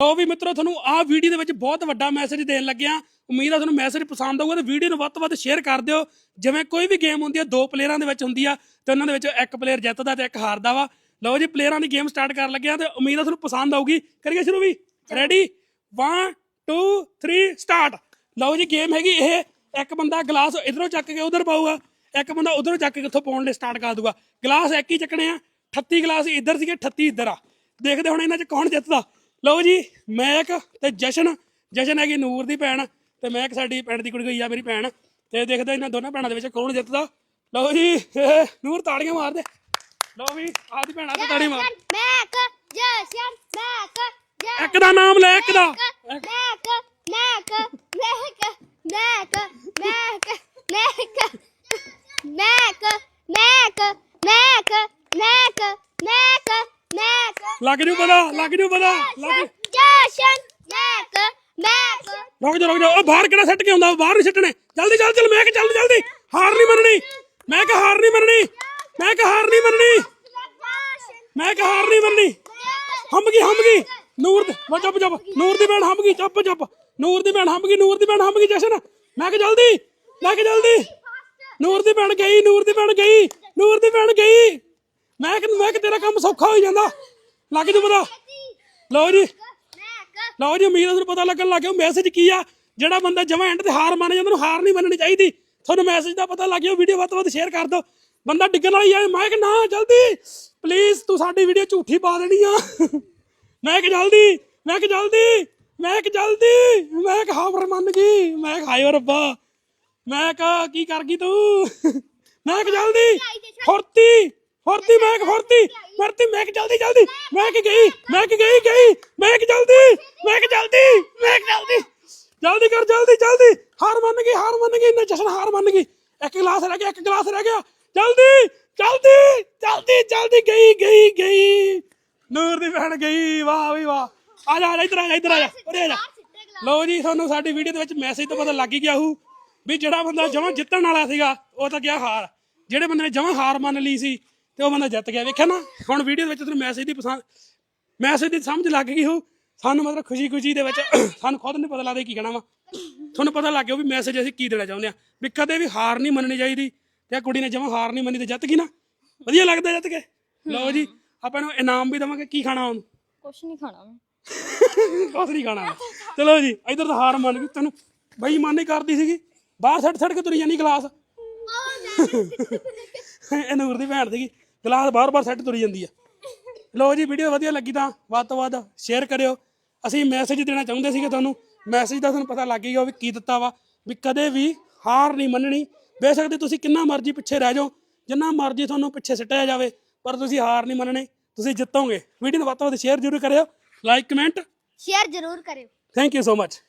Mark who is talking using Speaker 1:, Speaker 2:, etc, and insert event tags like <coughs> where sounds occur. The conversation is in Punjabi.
Speaker 1: ਲਓ ਵੀ ਮਿੱਤਰੋ, ਤੁਹਾਨੂੰ ਆਹ ਵੀਡੀਓ ਦੇ ਵਿੱਚ ਬਹੁਤ ਵੱਡਾ ਮੈਸੇਜ ਦੇਣ ਲੱਗਿਆ ਉਮੀਦ ਆ ਤੁਹਾਨੂੰ ਮੈਸੇਜ ਪਸੰਦ ਆਊਗਾ ਤੇ ਵੀਡੀਓ ਨੂੰ ਵੱਧ ਤੋਂ ਵੱਧ ਸ਼ੇਅਰ ਕਰ ਦਿਓ। ਜਿਵੇਂ ਕੋਈ ਵੀ ਗੇਮ ਹੁੰਦੀ ਆ, ਦੋ ਪਲੇਅਰਾਂ ਦੇ ਵਿੱਚ ਹੁੰਦੀ ਆ ਤੇ ਉਹਨਾਂ ਦੇ ਵਿੱਚ ਇੱਕ ਪਲੇਅਰ ਜਿੱਤਦਾ ਤੇ ਇੱਕ ਹਾਰਦਾ ਵਾ। ਲਓ ਜੀ ਪਲੇਅਰਾਂ ਦੀ ਗੇਮ ਸਟਾਰਟ ਕਰਨ ਲੱਗਿਆ ਤੇ ਉਮੀਦ ਆ ਤੁਹਾਨੂੰ ਪਸੰਦ ਆਊਗੀ। ਕਰੀਏ ਸ਼ੁਰੂ ਵੀ? ਰੈਡੀ 1 2 3 ਸਟਾਰਟ ਲਓ ਜੀ ਗੇਮ ਹੈਗੀ ਇਹ। ਇੱਕ ਬੰਦਾ ਗਲਾਸ ਇਧਰੋਂ ਚੱਕ ਕੇ ਉਧਰ ਪਾਊਗਾ। ਇੱਕ ਬੰਦਾ ਉਧਰੋਂ ਚੱਕ ਕੇ ਕਿੱਥੋਂ ਪਾਉਣ ਲਈ ਸਟਾਰਟ ਕਰ ਦੂਗਾ ਗਲਾਸ ਇੱਕ ਹੀ ਚੱਕਣੇ ਆ। 38 ਗਲਾਸ ਇੱਧਰ ਸੀਗੇ 38 ਇੱਧਰ ਆ। ਦੇਖਦੇ ਹੁਣ ਇਹਨਾਂ 'ਚ ਕੌਣ ਜਿੱਤਦਾ। ਲਓ ਜੀ ਮੈਕ ਤੇ ਜਸ਼ਨ ਜਸ਼ਨ ਹੈਗੀ ਨੂਰ ਦੀ ਭੈਣ ਤੇ ਮੈਕ ਸਾਡੀ ਪਿੰਡ ਦੀ ਕੁੜੀ ਗਈ ਆ ਮੇਰੀ ਭੈਣ ਤੇ ਦੇਖਦੇ ਇਹਨਾਂ ਦੋਨਾਂ ਭੈਣਾਂ ਦੇ ਵਿੱਚ ਕੌਣ ਜਿੱਤਦਾ ਲਓ ਜੀ ਨੂਰ ਤਾੜੀਆਂ ਮਾਰ ਦੇ ਲਓ ਵੀ ਆਦੀ ਭੈਣਾਂ ਤੇ ਤਾੜੀ ਮਾਰ
Speaker 2: ਮੈਕ ਜਸ਼ਨ ਮੈਕ
Speaker 1: ਇੱਕ ਦਾ ਨਾਮ ਲੈ ਇੱਕ ਦਾ
Speaker 2: ਮੈਕ ਮੈਕ ਮੈਕ ਮੈਕ ਮੈਕ ਮੈਕ ਮੈਕ ਮੈਕ ਮੈਕ ਮੈਕ
Speaker 1: ਲੱਗ ਜੂ ਪਤਾ ਲੱਗ ਜੂ ਪਤਾ ਲੱਗ
Speaker 2: ਜਸ਼ਨ ਮੈਕ ਮੈਕ
Speaker 1: ਰੁਕ ਜਾ ਰੁਕ ਜਾ। ਉਹ ਬਾਹਰ ਕਿਹੜਾ ਸੱਟ ਕੇ ਆਉਂਦਾ? ਬਾਹਰ ਨਹੀਂ ਸੱਟਣੇ। ਜਲਦੀ ਜਲਦੀ ਚੱਲ ਮੈਂ ਕਿ ਜਲਦੀ ਜਲਦੀ। ਹਾਰ ਨਹੀਂ ਮੰਨਣੀ। ਮੈਂ ਕਿ ਹਾਰ ਨਹੀਂ ਮੰਨਣੀ। ਮੈਂ ਕਿ ਹਾਰ ਨਹੀਂ ਮੰਨਣੀ। ਮੈਂ ਕਿ ਹਾਰ ਨਹੀਂ ਮੰਨਣੀ। ਹੰਬ ਗਈ ਹੰਬ ਗਈ ਨੂਰ ਦੇ ਵਾ ਚੁੱਪ ਚੁੱਪ। ਨੂਰ ਦੀ ਭੈਣ ਹੰਬ ਗਈ ਚੁੱਪ ਚੁੱਪ। ਨੂਰ ਦੀ ਭੈਣ ਹੰਬ ਗਈ ਨੂਰ ਦੀ ਭੈਣ ਹੰਬ ਗਈ ਜਸ਼ਨ। ਮੈਂ ਕਿ ਜਲਦੀ। ਮੈਂ ਕਿ ਜਲਦੀ। ਨੂਰ ਦੀ ਭੈਣ ਗਈ ਨੂਰ ਦੀ ਭੈਣ ਗਈ। ਨੂਰ ਦੀ ਭੈਣ ਗਈ। ਮੈਂ ਕਿ ਮੈਂ ਕਿ ਤੇਰਾ ਕੰਮ ਸੌਖਾ ਹੋ ਜਾਂਦਾ। ਲੱਗ ਜੂ ਪਤਾ। ਲਓ ਜੀ। ਲਓ ਜੀ ਉਮੀਦ ਤੁਹਾਨੂੰ ਪਤਾ ਲੱਗਣ ਲੱਗ ਗਿਆ। ਮੈਸੇਜ ਕੀ ਆ? ਜਿਹੜਾ ਬੰਦਾ ਜਮਾ ਐਂਡ ਤੇ ਹਾਰ ਮੰਨ ਜਾਂਦਾ ਉਹਨੂੰ ਹਾਰ ਨਹੀਂ ਮੰਨਣੀ ਚਾਹੀਦੀ। ਤੁਹਾਨੂੰ ਮੈਸੇਜ ਦਾ ਪਤਾ ਲੱਗ ਗਿਆ ਵੀਡੀਓ ਵੱਧ ਤੋਂ ਵੱਧ ਸ਼ੇਅਰ ਕਰ ਦਿਓ। ਬੰਦਾ ਡਿੱਗਣ ਵਾਲੀ ਆ ਮੈਂ ਕਿ ਨਾ ਜਲਦੀ। ਪਲੀਜ਼ ਤੂੰ ਸਾਡੀ ਵੀਡੀਓ ਝੂਠੀ ਪਾ ਦੇਣੀ ਆ। ਮੈਂ ਕਿ ਜਲਦੀ ਮੈਂ ਕਿ ਜਲਦੀ ਮੈਂ ਕਿ ਜਲਦੀ। ਮੈਂ ਕਿ ਹਾਰ ਮੰਨ ਗਈ। ਮੈਂ ਕਿ ਹਾਏ ਰੱਬਾ। ਮੈਂ ਕਹਾ ਕੀ ਕਰ ਗਈ ਤੂੰ? ਮੈਂ ਕਿ ਜਲਦੀ। ਫੁਰਤੀ। ਫੁਰਤੀ, ਮੈਂ ਫੁਰਤੀ ਫੁਰਤੀ, ਮੈਂ ਜਲਦੀ ਜਲਦੀ, ਮੈਂ ਗਈ ਮੈਂ ਗਈ ਗਈ, ਮੈਂ ਜਲਦੀ ਮੈਂ ਜਲਦੀ ਮੈਂ ਜਲਦੀ। ਜਲਦੀ ਕਰ, ਜਲਦੀ ਜਲਦੀ। ਹਾਰ ਮੰਨ ਗਈ, ਹਾਰ ਮੰਨ ਗਈ ਨਾ ਜਸ਼ਨ ਹਾਰ ਮੰਨ ਗਈ। ਇੱਕ ਗਲਾਸ ਰਹਿ ਗਿਆ, ਇੱਕ ਗਲਾਸ ਰਹਿ ਗਿਆ। ਜਲਦੀ ਜਲਦੀ ਜਲਦੀ ਜਲਦੀ, ਗਈ ਗਈ ਗਈ। ਨੂਰ ਦੀ ਭੈਣ ਗਈ, ਵਾਹ ਵੀ ਵਾਹ। ਆ ਜਾ, ਆ ਆ ਜਾ, ਇੱਧਰ ਆ ਜਾ, ਉਰੇ ਆ ਜਾ। ਲਓ ਜੀ, ਤੁਹਾਨੂੰ ਸਾਡੀ ਵੀਡੀਓ ਦੇ ਵਿੱਚ ਮੈਸੇਜ ਤੋਂ ਪਤਾ ਲੱਗ ਹੀ ਗਿਆ ਹੋਊ ਵੀ ਜਿਹੜਾ ਬੰਦਾ ਜਮਾਂ ਜਿੱਤਣ ਵਾਲਾ ਸੀਗਾ, ਉਹ ਤਾਂ ਗਿਆ ਹਾਰ। ਜਿਹੜੇ ਬੰਦੇ ਨੇ ਜਮਾਂ ਹਾਰ ਮੰਨ ਲਈ ਸੀ ਤੇ ਉਹ ਬੰਦਾ ਜਿੱਤ ਗਿਆ। ਵੇਖਿਆ ਨਾ ਹੁਣ ਵੀਡੀਓ ਦੇ ਵਿੱਚ ਤੁਹਾਨੂੰ ਮੈਸੇਜ ਦੀ ਪਸੰਦ ਮੈਸੇਜ ਦੀ ਸਮਝ ਲੱਗ ਗਈ ਹੋ ਸਾਨੂੰ ਮਤਲਬ ਖੁਸ਼ੀ ਖੁਸ਼ੀ ਦੇ ਵਿੱਚ <coughs> ਸਾਨੂੰ ਖੁਦ ਨਹੀਂ ਪਤਾ ਲੱਗਦਾ ਕੀ ਕਹਿਣਾ ਵਾ। ਤੁਹਾਨੂੰ ਪਤਾ ਲੱਗ ਗਿਆ ਵੀ ਮੈਸੇਜ ਅਸੀਂ ਕੀ ਦੇਣਾ ਚਾਹੁੰਦੇ ਆ। ਵੀ ਕਦੇ ਵੀ ਹਾਰ ਨਹੀਂ ਮੰਨਣੀ ਚਾਹੀਦੀ ਤੇ ਆਹ ਕੁੜੀ ਨੇ ਜਮਾਂ ਹਾਰ ਨਹੀਂ ਮੰਨੀ ਤੇ ਜਿੱਤ ਗਈ ਨਾ। ਵਧੀਆ ਲੱਗਦਾ ਜਿੱਤ ਕੇ। ਲਓ ਜੀ ਆਪਾਂ ਨੂੰ ਇਨਾਮ ਵੀ ਦਵਾਂਗੇ। ਕੀ ਖਾਣਾ ਉਹਨੂੰ?
Speaker 3: ਕੁਛ ਨਹੀਂ ਖਾਣਾ ਮੈਂ। <laughs>
Speaker 1: ਕੁਛ ਨਹੀਂ ਖਾਣਾ। ਚਲੋ ਜੀ ਇਧਰ ਤਾਂ ਹਾਰ ਮੰਨ ਗਈ। ਤੈਨੂੰ ਬਈ ਹੀ ਕਰਦੀ ਸੀਗੀ। ਬਾਹਰ ਛੱਡ ਛੱਡ ਕੇ ਤੁਰੀ ਜਾਨੀ ਗਲਾਸ। ਇਹ ਨੂਰ ਦੀ ਭੈਣ ਸੀਗੀ। ਗਲਾਸ ਬਾਰ-ਬਾਰ ਸੈੱਟ ਤੁਰੀ ਜਾਂਦੀ ਆ। ਲੋ ਜੀ ਵੀਡੀਓ ਵਧੀਆ ਲੱਗੀ ਤਾਂ ਵੱਧ ਤੋਂ ਵੱਧ ਸ਼ੇਅਰ ਕਰਿਓ। ਅਸੀਂ ਮੈਸੇਜ ਦੇਣਾ ਚਾਹੁੰਦੇ ਸੀਗੇ ਤੁਹਾਨੂੰ। ਮੈਸੇਜ ਦਾ ਤੁਹਾਨੂੰ ਪਤਾ ਲੱਗ ਗਿਆ ਵੀ ਕੀ ਦਿੱਤਾ ਵਾ ਵੀ ਕਦੇ ਵੀ ਹਾਰ ਨਹੀਂ ਮੰਨਣੀ। ਬੇਸ਼ੱਕ ਤੇ ਤੁਸੀਂ ਕਿੰਨਾ ਮਰਜ਼ੀ ਪਿੱਛੇ ਰਹਿ ਜਾਓ। ਜਿੰਨਾ ਮਰਜ਼ੀ ਤੁਹਾਨੂੰ ਪਿੱਛੇ ਸਿੱਟਿਆ ਜਾਵੇ ਪਰ ਤੁਸੀਂ ਹਾਰ ਨਹੀਂ ਮੰਨਣੀ। ਤੁਸੀਂ ਜਿੱਤੋਗੇ। ਵੀਡੀਓ ਨੂੰ ਵੱਧ ਤੋਂ ਵੱਧ ਸ਼ੇਅਰ ਜ਼ਰੂਰ ਕਰਿਓ। ਲਾਈਕ ਕਮੈਂਟ
Speaker 2: ਸ਼ੇਅਰ ਜ਼ਰੂਰ ਕਰਿਓ।
Speaker 1: Thank you so much